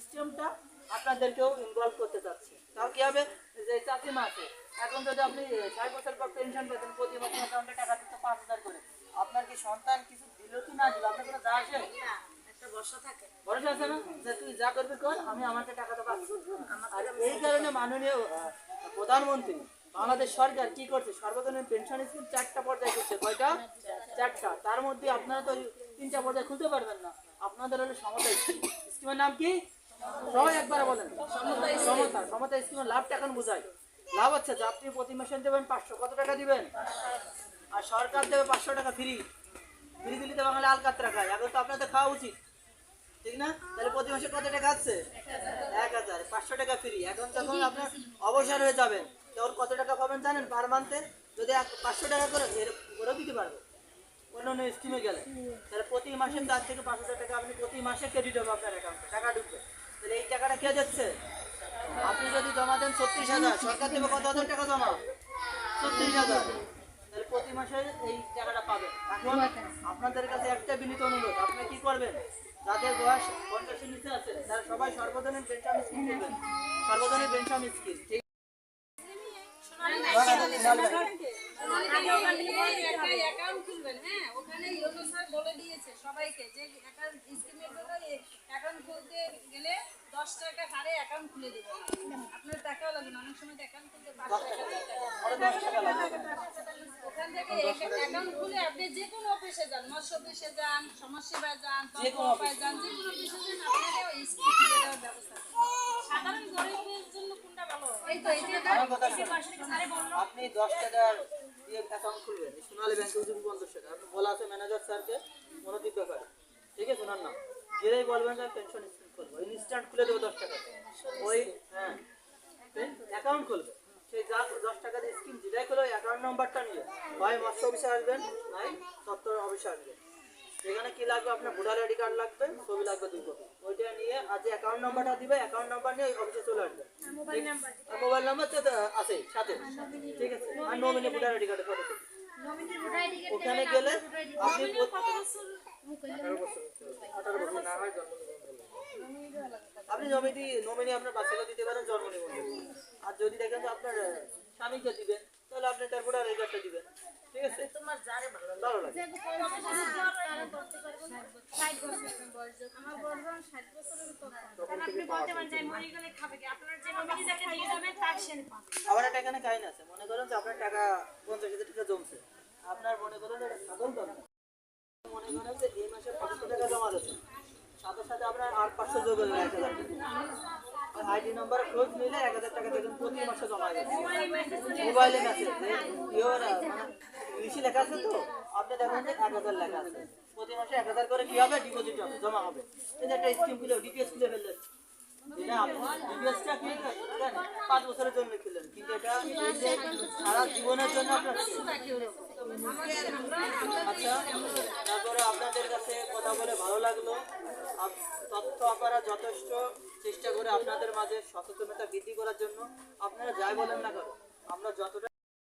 সিস্টেমটা আপনাদেরকেও ইনভলভ করতে চাচ্ছি তাও কি হবে? যে চাচিমা আছে এখন যদি আপনি ষাট বছর পর পেনশন পেতেন প্রতি মাসে অ্যাকাউন্টে টাকা দিতে পাঁচ হাজার করে। আপনার কি সন্তান কিছু দিল কি না দিল? আপনার কোনো যা আসে একটা থাকে। ভরসা আছে না? যে তুই যা করবি কর আমি আমাকে টাকাটা পাচ্ছি আর এই কারণে মাননীয় প্রধানমন্ত্রী বাংলাদেশ সরকার কি করছে? সর্বজনীন পেনশন স্কিম চারটা পর্যায়ে করছে কয়টা? চারটা। তার মধ্যে আপনারা তো তিনটা পর্যায়ে খুলতে পারবেন না। আপনাদের হলো সমতা স্কিম স্কিমের নাম কি? খাওয়া উচিত। প্রতি মাসে কত টাকা ফ্রি। আপনার অবসর হয়ে যাবেন তখন কত টাকা পাবেন জানেন? পার মান্থে যদি পাঁচশো টাকা করে ওরেও দিতে পারবে। অন্য অন্য স্কিমে গেলে। তাহলে প্রতি মাসে তার থেকে পাঁচ হাজার টাকা আপনি প্রতি মাসে ক্রেডিট হবে আপনার টাকা ঢুকবে। তাহলে এই টাকাটা কে দিচ্ছে আপনি যদি জমা দেন ছত্রিশ হাজার সরকার দেবে কত হাজার টাকা জমা? ছত্রিশ হাজার। তাহলে প্রতি মাসে এই টাকাটা পাবেন এখন আপনাদের কাছে একটা বিনীত অনুরোধ আপনি কি করবেন? যাদের বয়স পঞ্চাশের নিচে আছে তারা সবাই সর্বজনীন পেনশন স্কিম করবেন সর্বজনীন পেনশন স্কিম ঠিক? অ্যাকাউন্ট খুলবেন হ্যাঁ ওখানে স্যার বলে দিয়েছে সবাইকে যে অ্যাকাউন্ট স্কিমের জন্য অ্যাকাউন্ট খুলতে গেলে দশ টাকা হারে অ্যাকাউন্ট খুলে দেবে আপনার টাকাও লাগবে না অনেক সময় অ্যাকাউন্ট খুলতে পাঁচ টাকা ওখান থেকে অ্যাকাউন্ট খুলে আপনি যে কোনো অফিসে যান মৎস্য অফিসে যান সমাজসেবায় যান যান যে কোনো অফিসে যান আপনাকে ওই স্কিম খুলে দেওয়ার ব্যবস্থা সাধারণ গরিবের জন্য কোনটা ভালো এই তো। আপনি দশ টাকার অ্যাকাউন্ট খুলবেন সোনালী ব্যাংকে যদি পঞ্চাশ টাকা। আপনি বলা আছে ম্যানেজার স্যারকে, মনোদীপ ব্যাপারে। ঠিক আছে, ওনার নাম। যেটাই বলবেন যে পেনশন স্কিম খুলবো। ইনস্ট্যান্ট খুলে দেবো দশ টাকা ওই হ্যাঁ। অ্যাকাউন্ট খুলবে। সেই যা দশ টাকা স্কিম যেটাই খুলে ওই অ্যাকাউন্ট নাম্বারটা নিয়ে। হয় মৎস্য অফিসে আসবেন নয় দপ্তর অফিসে আসবেন। সেখানে কি লাগবে? আপনার ভোটার আইডি কার্ড লাগবে ছবি লাগবে দুই কপি। ওইটা নিয়ে আজ অ্যাকাউন্ট নাম্বারটা দিবে অ্যাকাউন্ট নাম্বার নিয়ে অফিসে চলে আসবে। মোবাইল নাম্বার তো আছে সাথে। ঠিক আছে? আর নমিনি ভোটার আইডি কার্ডের ফটো ওখানে গেলে আপনি আপনি নমিনি নমিনি আপনার বাচ্চাকে দিতে পারেন জন্ম নিবন্ধন। আর যদি দেখেন যে আপনার স্বামীকে দিবেন তাহলে আপনি তার ভোটার আইডি কার্ডটা দিবেন। ঠিক আছে? তোমার যারে ভালো লাগে। ভালো লাগে। আবার একটা এখানে কাহিনী আছে। মনে করেন যে আপনার টাকা পঞ্চাশ হাজার টাকা জমছে। আপনার মনে করেন যে এটা সাধারণ টাকা। মনে করেন যে এই মাসে পাঁচশো টাকা জমা দিচ্ছে। সাথে সাথে আপনার আর পাঁচশো যোগ টাকা আইডি নাম্বার খোঁজ নিলে এক হাজার টাকা দেখুন প্রতি মাসে জমা গেছে মোবাইলে মেসেজ ইওর মানে লেখা আছে তো, আপনি দেখেন যে এক হাজার লেখা আছে। প্রতি মাসে এক হাজার করে কি হবে? ডিপোজিট হবে, জমা হবে। এই একটা স্কিম খুলে ডিপিএস খুলে ফেললেন। এটা ডিপিএসটা কি পাঁচ বছরের জন্য খুললেন। কিন্তু এটা সারা জীবনের জন্য আচ্ছা। আপনাদের কাছে কথা বলে ভালো লাগল। তথ্য আপনারা যথেষ্ট চেষ্টা করে আপনাদের মাঝে সচেতনতা বৃদ্ধি করার জন্য আপনারা যাই বলেন না কেন, আমরা যতটা